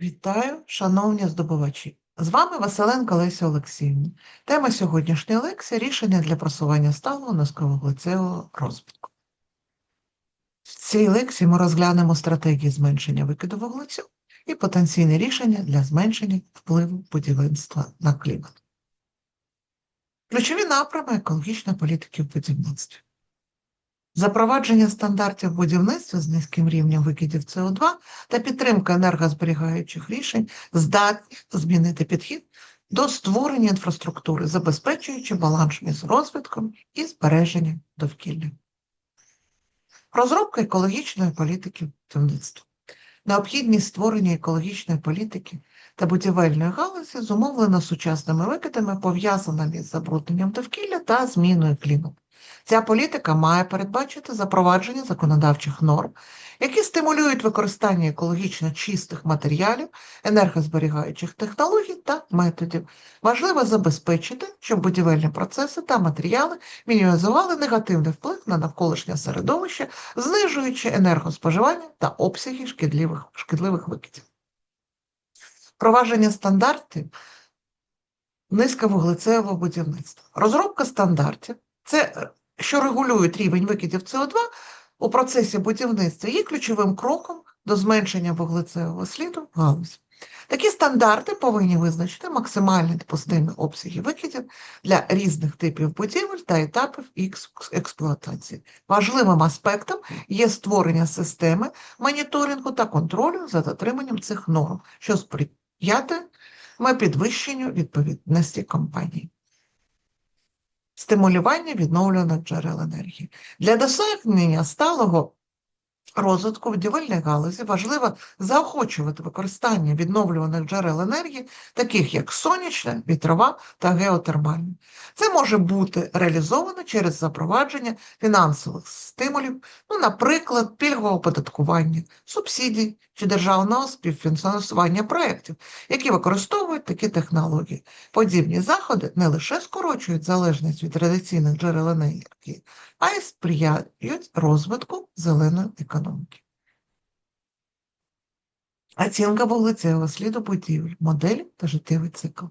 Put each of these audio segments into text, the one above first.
Вітаю, шановні здобувачі! З вами Василенко Леся Олексіївна. Тема сьогоднішньої лекції рішення для просування сталого низьковуглецевого розвитку. В цій лекції ми розглянемо стратегії зменшення викиду вуглецю і потенційні рішення для зменшення впливу будівництва на клімат. Ключові напрями екологічної політики в будівництві. Запровадження стандартів будівництва з низьким рівнем викидів СО2 та підтримка енергозберігаючих рішень здатні змінити підхід до створення інфраструктури, забезпечуючи баланс між розвитком і збереженням довкілля. Розробка екологічної політики будівництва. Необхідність створення екологічної політики та будівельної галузі зумовлена сучасними викидами, пов'язаними з забрудненням довкілля та зміною клімату. Ця політика має передбачити запровадження законодавчих норм, які стимулюють використання екологічно чистих матеріалів, енергозберігаючих технологій та методів. Важливо забезпечити, щоб будівельні процеси та матеріали мінімізували негативний вплив на навколишнє середовище, знижуючи енергоспоживання та обсяги шкідливих, шкідливих викидів. Впровадження стандартів низьковуглецевого будівництва. Розробка стандартів це що регулюють рівень викидів СО2 у процесі будівництва, є ключовим кроком до зменшення вуглецевого сліду в галузі. Такі стандарти повинні визначити максимальні допустимі обсяги викидів для різних типів будівель та етапів експ- експлуатації. Важливим аспектом є створення системи моніторингу та контролю за дотриманням цих норм, що сприятиме підвищенню відповідності компанії стимулювання відновлюваних джерел енергії. Для досягнення сталого розвитку будівельної галузі важливо заохочувати використання відновлюваних джерел енергії, таких як сонячна, вітрова та геотермальна. Це може бути реалізовано через запровадження фінансових стимулів, ну, наприклад, пільгового оподаткування, субсидій чи державного співфінансування проєктів, які використовують такі технології. Подібні заходи не лише скорочують залежність від традиційних джерел енергії, а й сприяють розвитку зеленої економіки. Оцінка вуглецевого сліду будівель, моделі та життєвий цикл.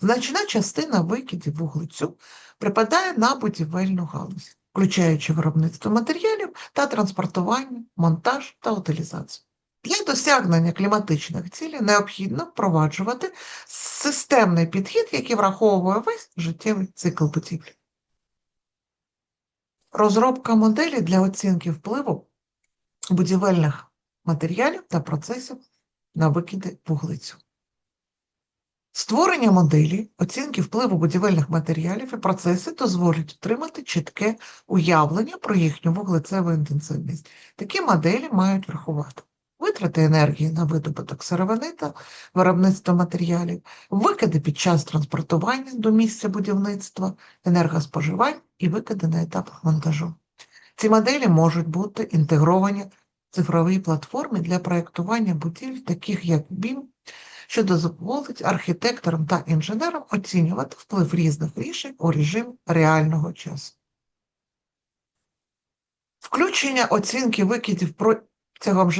Значна частина викидів вуглецю припадає на будівельну галузь, включаючи виробництво матеріалів та транспортування, монтаж та утилізацію. Для досягнення кліматичних цілей необхідно впроваджувати системний підхід, який враховує весь життєвий цикл будівлі. Розробка моделі для оцінки впливу будівельних матеріалів та процесів на викиди вуглецю. Створення моделі оцінки впливу будівельних матеріалів і процесів дозволить отримати чітке уявлення про їхню вуглецеву інтенсивність. Такі моделі мають врахувати витрати енергії на видобуток сировини та виробництво матеріалів, викиди під час транспортування до місця будівництва, енергоспоживань і викиди на етапах монтажу. Ці моделі можуть бути інтегровані в цифровій платформі для проєктування будівель, таких як BIM, що дозволить архітекторам та інженерам оцінювати вплив різних рішень у режим реального часу. Включення оцінки викидів протягом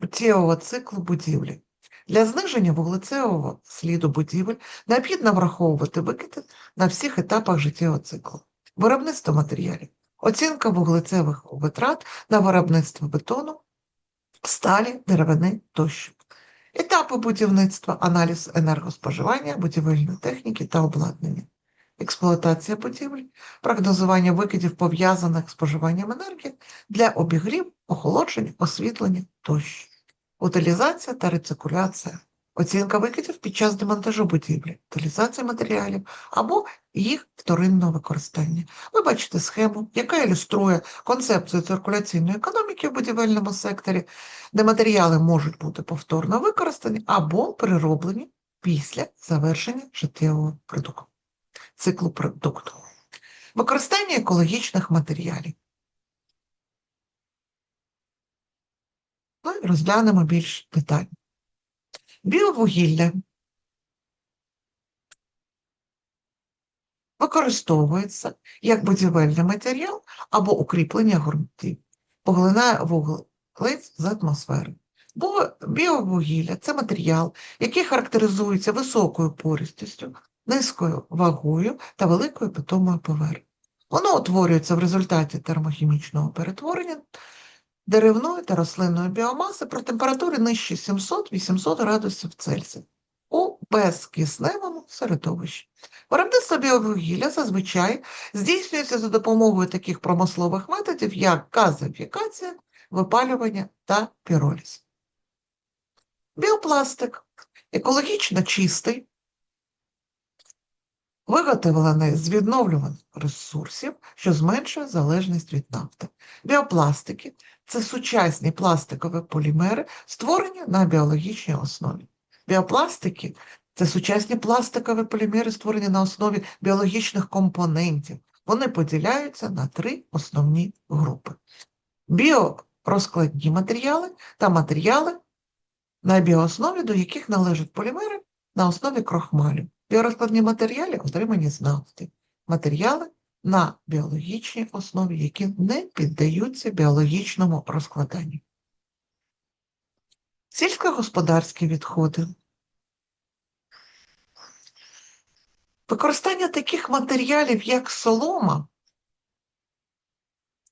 життєвого циклу будівлі. Для зниження вуглецевого сліду будівель необхідно враховувати викиди на всіх етапах життєвого циклу. Виробництво матеріалів, оцінка вуглецевих витрат на виробництво бетону, сталі, деревини тощо. Етапи будівництва, аналіз енергоспоживання, будівельної техніки та обладнання, експлуатація будівель, прогнозування викидів, пов'язаних з споживанням енергії для обігрів, охолодження, освітлення тощо, утилізація та рециркуляція, оцінка викидів під час демонтажу будівлі, утилізація матеріалів або їх вторинного використання. Ви бачите схему, яка ілюструє концепцію циркуляційної економіки в будівельному секторі, де матеріали можуть бути повторно використані або перероблені після завершення життєвого продукту, циклу продукту. Використання екологічних матеріалів. Ну і розглянемо більш детально. Біовугілля використовується як будівельний матеріал або укріплення ґрунтів, поглинає вуглець з атмосфери. Бо біовугілля це матеріал, який характеризується високою пористістю, низькою вагою та великою питомою поверхнею. Воно утворюється в результаті термохімічного перетворення деревної та рослинної біомаси при температурі нижче 700-800 градусів Цельсія у безкисневому середовищі. Виробництво біовугілля зазвичай здійснюється за допомогою таких промислових методів, як газифікація, випалювання та піроліз. Біопластик екологічно чистий, виготовлений з відновлюваних ресурсів, що зменшує залежність від нафти. Біопластики це сучасні пластикові полімери, створені на біологічній основі. Біопластики це сучасні пластикові полімери, створені на основі біологічних компонентів. Вони поділяються на три основні групи: біорозкладні матеріали та матеріали, на біооснові, до яких належать полімери на основі крохмалю. Біорозкладні матеріали отримані з нафти. Матеріали на біологічній основі, які не піддаються біологічному розкладанню. Сільськогосподарські відходи. Використання таких матеріалів, як солома,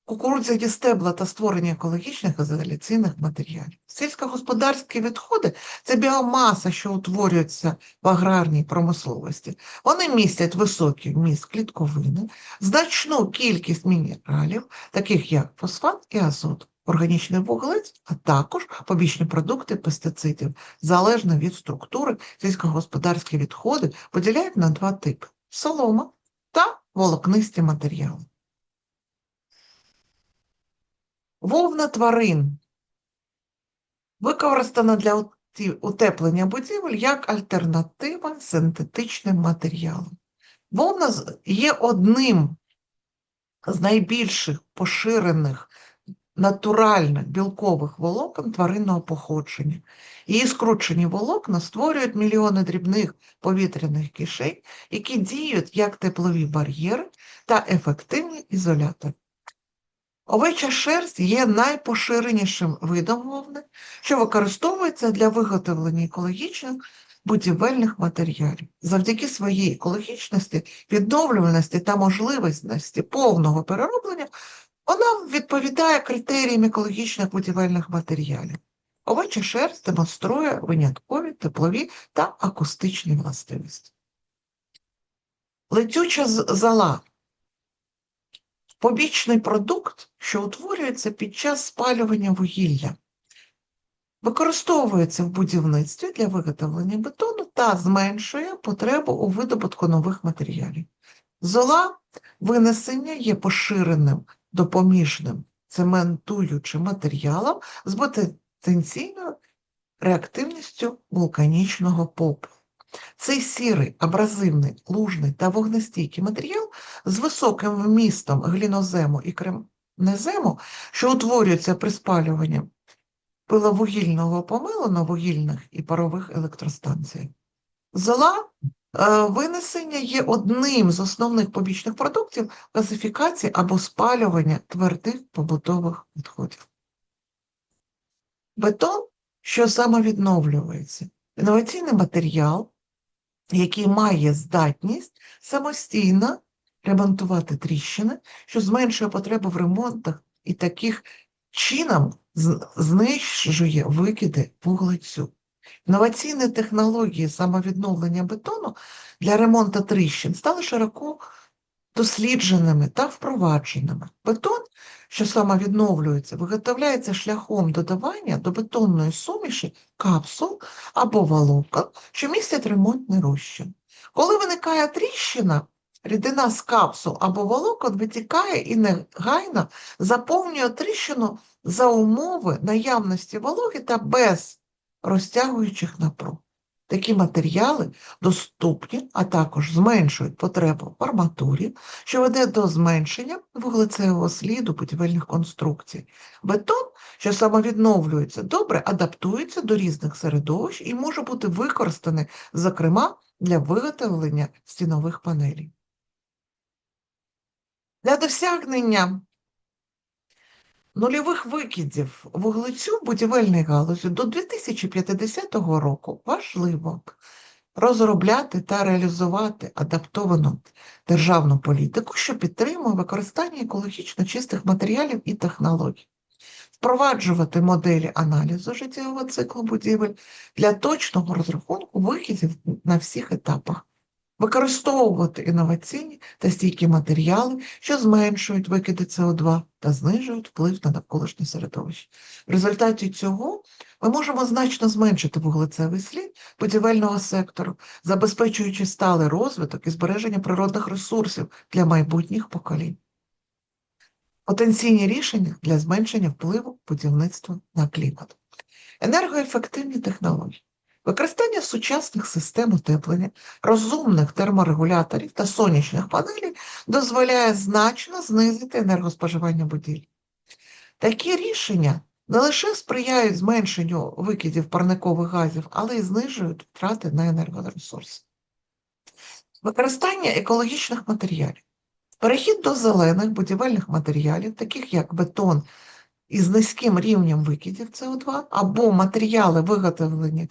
кукурудзяні стебла та створення екологічних ізоляційних матеріалів. Сільськогосподарські відходи це біомаса, що утворюється в аграрній промисловості. Вони містять високий вміст клітковини, значну кількість мінералів, таких як фосфат і азот, органічний вуглець, а також побічні продукти пестицидів. Залежно від структури, сільськогосподарські відходи поділяють на два типи: солома та волокнисті матеріали. Вовна тварин використана для утеплення будівель як альтернатива синтетичним матеріалам. Вовна є одним з найбільших поширених натуральних білкових волокон тваринного походження. Її скручені волокна створюють мільйони дрібних повітряних кишень, які діють як теплові бар'єри та ефективні ізолятори. Овеча шерсть є найпоширенішим видом вовни, що використовується для виготовлення екологічних будівельних матеріалів. Завдяки своїй екологічності, відновлюваності та можливості повного перероблення вона відповідає критеріям екологічних будівельних матеріалів. Овеча шерсть демонструє виняткові теплові та акустичні властивості. Летюча з- зола побічний продукт, що утворюється під час спалювання вугілля. Використовується в будівництві для виготовлення бетону та зменшує потребу у видобутку нових матеріалів. Зола винесення є поширеним допоміжним цементуючим матеріалом з потенційною реактивністю вулканічного попелу. Цей сірий, абразивний, лужний та вогнестійкий матеріал з високим вмістом глінозему і кремнезему, що утворюється при спалюванні пиловугільного помилу на вугільних і парових електростанціях. Зола е, винесення є одним з основних побічних продуктів газифікації або спалювання твердих побутових відходів. Бетон, що самовідновлюється, інноваційний матеріал, який має здатність самостійно ремонтувати тріщини, що зменшує потребу в ремонтах і таких чином знищує викиди вуглецю. Інноваційні технології самовідновлення бетону для ремонту тріщин стали широко дослідженими та впровадженими. Бетон, що самовідновлюється, виготовляється шляхом додавання до бетонної суміші капсул або волокон, що містять ремонтний розчин. Коли виникає тріщина, рідина з капсул або волокон витікає і негайно заповнює тріщину за умови наявності вологи та без розтягуючих напруг. Такі матеріали доступні, а також зменшують потребу в арматурі, що веде до зменшення вуглецевого сліду будівельних конструкцій. Бетон, що самовідновлюється, добре адаптується до різних середовищ і може бути використаний, зокрема, для виготовлення стінових панелей. Для досягнення нульових викидів вуглецю в будівельній галузі до 2050 року важливо розробляти та реалізувати адаптовану державну політику, що підтримує використання екологічно чистих матеріалів і технологій, впроваджувати моделі аналізу життєвого циклу будівель для точного розрахунку викидів на всіх етапах, використовувати інноваційні та стійкі матеріали, що зменшують викиди СО2 та знижують вплив на навколишнє середовище. В результаті цього ми можемо значно зменшити вуглецевий слід будівельного сектору, забезпечуючи сталий розвиток і збереження природних ресурсів для майбутніх поколінь. Потенційні рішення для зменшення впливу будівництва на клімат. Енергоефективні технології. Використання сучасних систем утеплення, розумних терморегуляторів та сонячних панелей дозволяє значно знизити енергоспоживання будівель. Такі рішення не лише сприяють зменшенню викидів парникових газів, але й знижують втрати на енергоресурси. Використання екологічних матеріалів. Перехід до зелених будівельних матеріалів, таких як бетон із низьким рівнем викидів СО2, або матеріали, виготовлені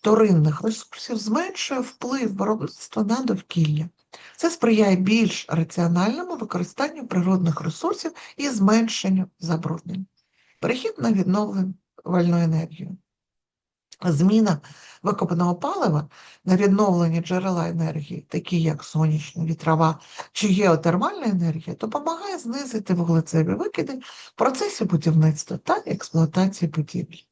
вторинних ресурсів, зменшує вплив виробництва на довкілля. Це сприяє більш раціональному використанню природних ресурсів і зменшенню забруднень. Перехід на відновлювальну енергію. Зміна викопаного палива на відновлені джерела енергії, такі як сонячна, вітрова чи геотермальна енергія, допомагає знизити вуглецеві викиди в процесі будівництва та експлуатації будівель.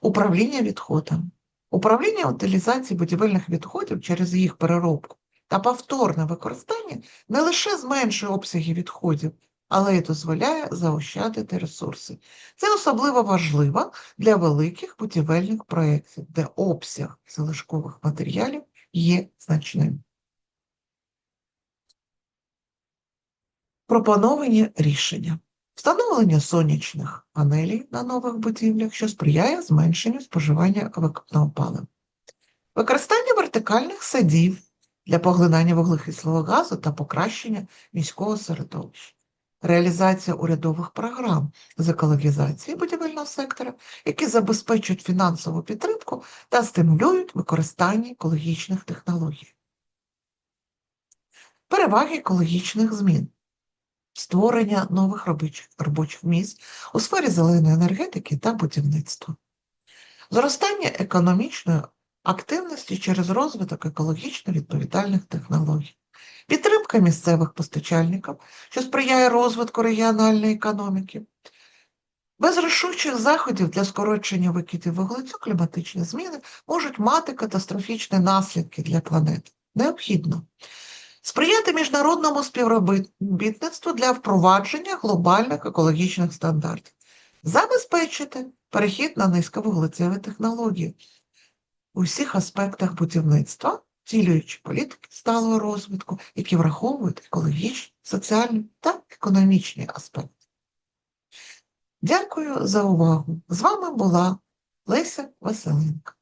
Управління відходами. Управління утилізації будівельних відходів через їх переробку та повторне використання не лише зменшує обсяги відходів, але й дозволяє заощадити ресурси. Це особливо важливо для великих будівельних проєктів, де обсяг залишкових матеріалів є значним. Пропоновані рішення. Встановлення сонячних панелей на нових будівлях, що сприяє зменшенню споживання викопного палива. Використання вертикальних садів для поглинання вуглекислого газу та покращення міського середовища. Реалізація урядових програм з екологізації будівельного сектора, які забезпечують фінансову підтримку та стимулюють використання екологічних технологій. Переваги екологічних змін. Створення нових робочих, робочих місць у сфері зеленої енергетики та будівництва. Зростання економічної активності через розвиток екологічно відповідальних технологій. Підтримка місцевих постачальників, що сприяє розвитку регіональної економіки. Без рішучих заходів для скорочення викидів вуглецю кліматичні зміни можуть мати катастрофічні наслідки для планети. Необхідно сприяти міжнародному співробітництву для впровадження глобальних екологічних стандартів, забезпечити перехід на низьковуглецеві технології у всіх аспектах будівництва, втілюючи політики сталого розвитку, які враховують екологічні, соціальні та економічні аспекти. Дякую за увагу. З вами була Леся Василенко.